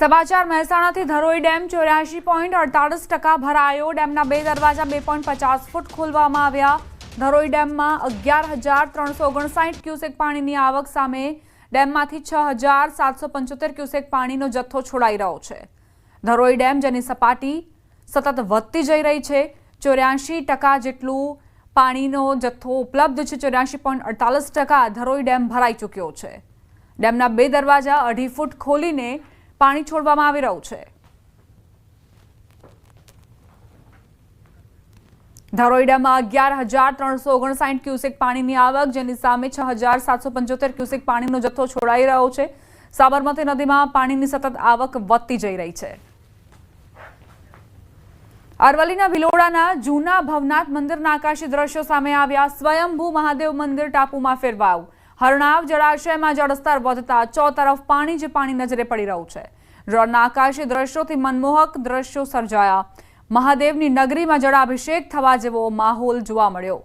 સમાચાર મહેસાણાથી ધરોઈ ડેમ ચોર્યાસી પોઈન્ટ અડતાલીસ ટકા ભરાયો. ડેમના બે દરવાજા બે પોઈન્ટ પચાસ ફૂટ ખોલવામાં આવ્યા. ધરોઈ ડેમમાં અગિયાર હજાર ત્રણસો ઓગણસાઠ ક્યુસેક પાણીની આવક સામે ડેમમાંથી છ હજાર સાતસો પંચોતેર ક્યુસેક પાણીનો જથ્થો છોડાઈ રહ્યો છે. ધરોઈ ડેમ જેની સપાટી સતત વધતી જઈ રહી છે. ચોર્યાસી ટકા જેટલું પાણીનો જથ્થો ઉપલબ્ધ છે. ચોર્યાસી પોઈન્ટ અડતાલીસ ટકા ધરોઈ ડેમ ભરાઈ ચૂક્યો છે. ડેમના બે દરવાજા અઢી ફૂટ ખોલીને પાણી છોડવામાં આવી રહ્યું છે. ધારોઈડામાં અગિયાર હજાર ત્રણસો ઓગણસાઠ ક્યુસેક પાણીની આવક, જેની સામે છ હજાર સાતસો પંચોતેર ક્યુસેક પાણીનો જથ્થો છોડાઈ રહ્યો છે. સાબરમતી નદીમાં પાણીની સતત આવક વધતી જઈ રહી છે. અરવલ્લીના ભિલોડાના જૂના ભવનાથ મંદિરના આકાશી દ્રશ્યો સામે આવ્યા. સ્વયંભૂ મહાદેવ મંદિર ટાપુમાં ફેરવાયું. હરણાવ જળાશયમાં જળસ્તર વધતા ચો તરફ પાણી જ પાણી નજરે પડી રહ્યું છે. રણના આકાશી દ્રશ્યોથી મનમોહક દ્રશ્યો સર્જાયા. મહાદેવની નગરીમાં જળાભિષેક થવા જેવો માહોલ જોવા મળ્યો.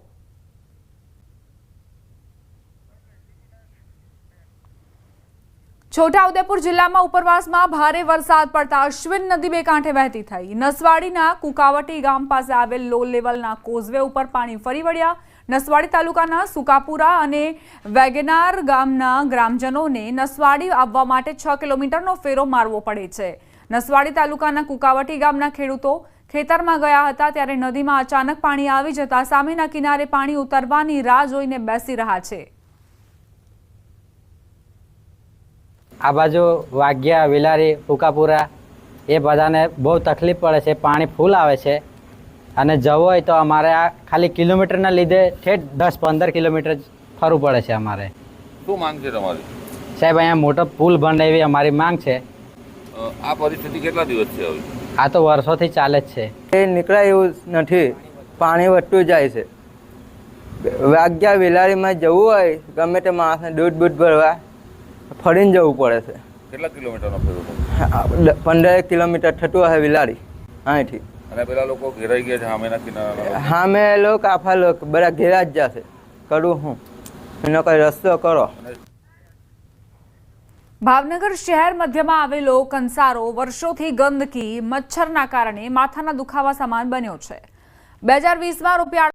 છોટાઉદેપુર જિલ્લામાં ઉપરવાસમાં ભારે વરસાદ પડતા અશ્વિન નદી બે કાંઠે વહેતી થઈ. નસવાડીના કુકાવટી ગામ પાસે આવેલ લો લેવલના કોઝવે ઉપર પાણી ફરી વળ્યા. નસવાડી તાલુકાના સુકાપુરા અને વેગેનાર ગામના ગ્રામજનોને નસવાડી આવવા માટે છ કિલોમીટરનો ફેરો મારવો પડે છે. નસવાડી તાલુકાના કુકાવટી ગામના ખેડૂતો ખેતરમાં ગયા હતા ત્યારે નદીમાં અચાનક પાણી આવી જતા સામેના કિનારે પાણી ઉતરવાની રાહ જોઈને બેસી રહ્યા છે. આ બાજુ વાગ્યા વિલારી ફુકાપુરા એ બધાને બહુ તકલીફ પડે છે પાણી ફૂલ આવે છે. અને જવું હોય તો અમારે આ ખાલી કિલોમીટરના લીધે ઠેઠ દસ પંદર કિલોમીટર ફરવું પડે છે અમારે. શું માંગ છે તમારી? સાહેબ અહીંયા મોટો પુલ બને એવી અમારી માંગ છે. આ પરિસ્થિતિ કેટલા દિવસ છે હવે? આ તો વર્ષોથી ચાલે જ છે. એ નીકળાય એવું નથી. પાણી વધતું જાય છે. વાગ્યા વિલારીમાં જવું હોય ગમે તે માણસને દૂધ બૂધ ભરવા ફરીને જવું પડે છે. કેટલા કિલોમીટરનો ફેરો પંદર કિલોમીટર થતું હશે વિલાડી અહીંથી. અને પેલા લોકો ઘેરાઈ ગયા છે સામેના કિનારાના લોકો. હા મેં લોકો આફા લોકો બધા ઘેરા જ જશે. કરું હું? એનો કઈ રસ્તો કરો. ભાવનગર શહેર મધ્યમાં આવેલો કંસારો વર્ષોથી ગંદકી મચ્છરના કારણે માથાના દુખાવા સમાન બન્યો છે. બે હજાર વીસમાં રૂપિયા